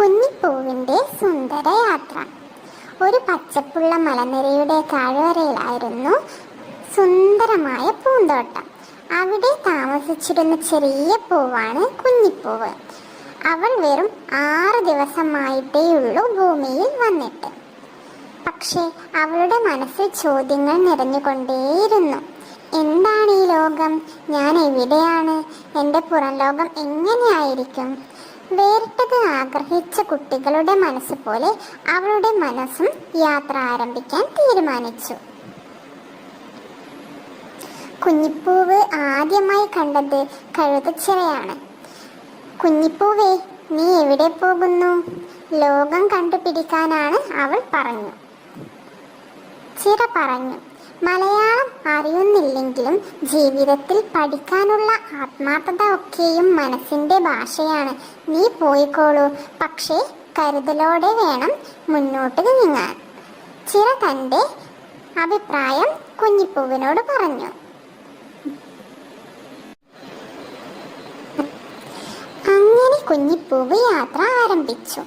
കുഞ്ഞിപ്പൂവിന്റെ സുന്ദരയാത്ര. ഒരു പച്ചപ്പുള്ള മലനിരയുടെ താഴ്വരയിലായിരുന്നു സുന്ദരമായ പൂന്തോട്ടം. അവിടെ താമസിച്ചിരുന്ന ചെറിയ പൂവാണ് കുഞ്ഞിപ്പൂവ്. അവൾ വെറും ആറ് ദിവസമായിട്ടേയുള്ളൂ ഭൂമിയിൽ വന്നിട്ട്. പക്ഷേ അവളുടെ മനസ്സിൽ ചോദ്യങ്ങൾ നിറഞ്ഞുകൊണ്ടേയിരുന്നു. എന്താണ് ഈ ലോകം? ഞാൻ എവിടെയാണ്? എന്റെ പുറം ലോകം എങ്ങനെയായിരിക്കും? വേറിട്ടത് ആഗ്രഹിച്ച കുട്ടികളുടെ മനസ്സ് പോലെ അവളുടെ മനസ്സും യാത്ര ആരംഭിക്കാൻ തീരുമാനിച്ചു. കുഞ്ഞിപ്പൂവ് ആദ്യമായി കണ്ടത് കഴുതച്ചിറയാണ്. കുഞ്ഞിപ്പൂവേ നീ എവിടെ പോകുന്നു? ലോകം കണ്ടുപിടിക്കാനാണ് അവൾ പറഞ്ഞു. ചിറ പറഞ്ഞു. മലയാളം അറിയുന്നില്ലെങ്കിലും ജീവിതത്തിൽ പഠിക്കാനുള്ള ആത്മാർത്ഥത ഒക്കെയും മനസ്സിന്റെ ഭാഷയാണ്. നീ പോയിക്കോളൂ. പക്ഷേ കരുതലോടെ വേണം മുന്നോട്ട് നീങ്ങാൻ. ചിറ തന്റെ അഭിപ്രായം കുഞ്ഞിപ്പൂവിനോട് പറഞ്ഞു അങ്ങനെ കുഞ്ഞിപ്പൂവ് യാത്ര ആരംഭിച്ചു.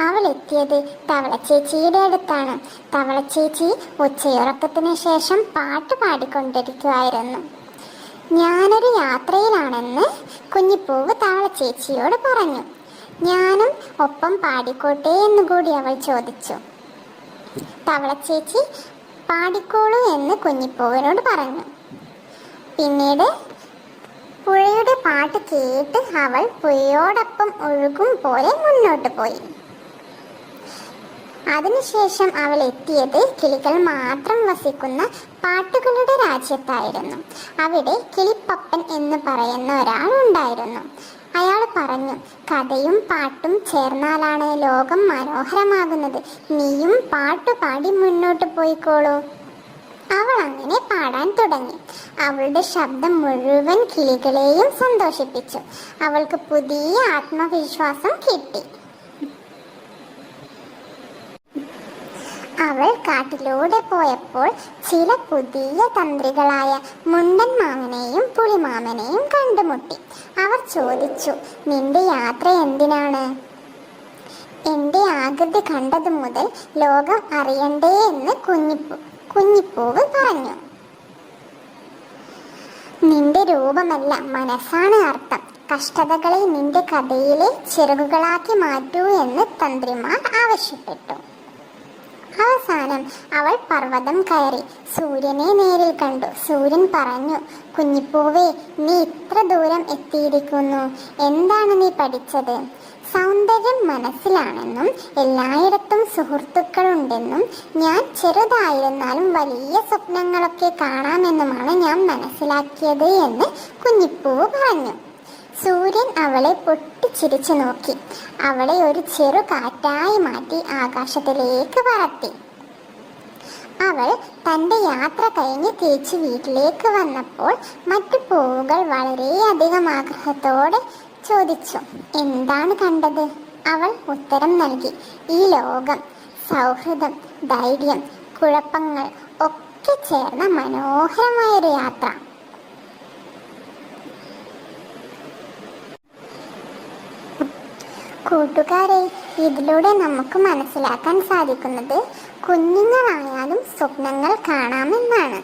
അവൾ എത്തിയത് തവളച്ചേച്ചിയുടെ അടുത്താണ്. തവളച്ചേച്ചി ഉച്ചയുറക്കത്തിന് ശേഷം പാട്ട് പാടിക്കൊണ്ടിരിക്കുമായിരുന്നു ഞാനൊരു യാത്രയിലാണെന്ന് കുഞ്ഞിപ്പൂവ് തവളച്ചേച്ചിയോട് പറഞ്ഞു. ഞാനും ഒപ്പം പാടിക്കോട്ടെ എന്ന് കൂടി അവൾ ചോദിച്ചു. തവളച്ചേച്ചി പാടിക്കോളൂ എന്ന് കുഞ്ഞിപ്പൂവിനോട് പറഞ്ഞു. പിന്നീട് പുഴയുടെ പാട്ട് കേട്ട് അവൾ പുഴയോടൊപ്പം ഒഴുകും പോലെ മുന്നോട്ട് പോയി. അതിനുശേഷം അവൾ എത്തിയത് കിളികൾ മാത്രം വസിക്കുന്ന പാട്ടുകളുടെ രാജ്യത്തായിരുന്നു. അവിടെ കിളിപ്പപ്പൻ എന്ന് പറയുന്ന ഒരാൾ ഉണ്ടായിരുന്നു. അയാൾ പറഞ്ഞു കഥയും പാട്ടും ചേർന്നാലാണ് ലോകം മനോഹരമാകുന്നത്. നീയും പാട്ടു പാടി മുന്നോട്ട് പോയിക്കോളൂ. അവൾ അങ്ങനെ പാടാൻ തുടങ്ങി. അവളുടെ ശബ്ദം മുഴുവൻ കിളികളെയും സന്തോഷിപ്പിച്ചു. അവൾക്ക് പുതിയ ആത്മവിശ്വാസം കിട്ടി. അവൾ കാട്ടിലൂടെ പോയപ്പോൾ ചില പുതിയ തന്ത്രികളായ മുണ്ടൻ മാമനെയും പുളിമാമനെയും കണ്ടുമുട്ടി. അവർ ചോദിച്ചു നിന്റെ യാത്ര എന്തിനാണ്? എന്റെ ആകൃതി കണ്ടതു മുതൽ ലോകം അറിയണ്ടേ എന്ന് കുഞ്ഞിപ്പൂ കുഞ്ഞിപ്പൂവ് പറഞ്ഞു നിന്റെ രൂപമല്ല മനസ്സാണ് അർത്ഥം. കഷ്ടതകളെ നിന്റെ കഥയിലെ ചിറകുകളാക്കി മാറ്റൂ എന്ന് തന്ത്രിമാർ ആവശ്യപ്പെട്ടു. അവസാനം അവൾ പർവതം കയറി സൂര്യനെ നേരിൽ കണ്ടു. സൂര്യൻ പറഞ്ഞു കുഞ്ഞിപ്പൂവേ നീ ഇത്ര ദൂരം എത്തിയിരിക്കുന്നു. എന്താണ് നീ പഠിച്ചത്? സൗന്ദര്യം മനസ്സിലാണെന്നും എല്ലായിടത്തും സുഹൃത്തുക്കളുണ്ടെന്നും ഞാൻ ചെറുതായിരുന്നാലും വലിയ സ്വപ്നങ്ങളൊക്കെ കാണാമെന്നുമാണ് ഞാൻ മനസ്സിലാക്കിയത് എന്ന് കുഞ്ഞിപ്പൂവ് പറഞ്ഞു. സൂര്യൻ അവളെ പൊട്ടിച്ചിരിച്ചു നോക്കി. അവളെ ഒരു ചെറു കാറ്റായി മാറ്റി ആകാശത്തിലേക്ക് പറത്തി. അവൾ തന്റെ യാത്ര കഴിഞ്ഞ് തിരിച്ച് വീട്ടിലേക്ക് വന്നപ്പോൾ മറ്റു പൂവുകൾ വളരെയധികം ആഗ്രഹത്തോടെ ചോദിച്ചു. എന്താണ് കണ്ടത്? അവൾ ഉത്തരം നൽകി. ഈ ലോകം സൗഹൃദം ധൈര്യം കുഴപ്പങ്ങൾ ഒക്കെ ചേർന്ന മനോഹരമായൊരു യാത്ര. കൂട്ടുകാരെ ഇതിലൂടെ നമുക്ക് മനസ്സിലാക്കാൻ സാധിക്കുന്നത് കുഞ്ഞുങ്ങളായാലും സ്വപ്നങ്ങൾ കാണാമെന്നാണ്.